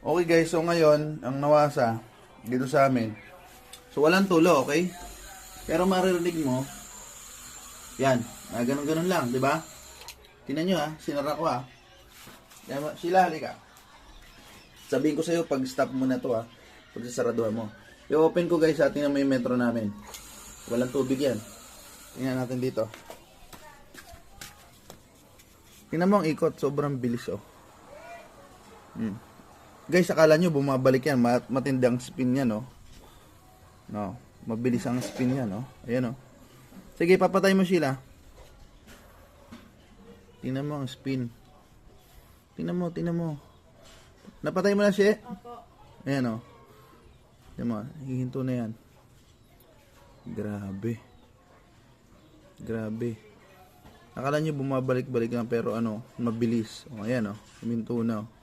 Okay guys, so ngayon, ang nawasa dito sa amin. So walang tulo, okay? Pero maririnig mo, yan, na ganun-ganun lang, di ba? Tingnan nyo ha, sinara ko ha. Yan, Sila, halika. Sabihin ko sa'yo, pag stop mo na to ha, pag sasaraduhan mo. I-open ko guys, ha, tingnan mo yung metro namin. Walang tubig yan. Tingnan natin dito. Tingnan mo ang ikot, sobrang bilis oh. Hmm. Guys, akala nyo bumabalik yan, mat matindang spin yan oh. No, mabilis ang spin yan oh. Ayan oh. Sige, papatay mo sila. Tingnan mo ang spin. Tingnan mo, tingnan mo. Napatay mo na siya? Ayan oh. Tingnan mo, hihinto na yan. Grabe. Grabe. Akala nyo bumabalik-balik lang pero ano, mabilis. O, ayan o, huminto na o.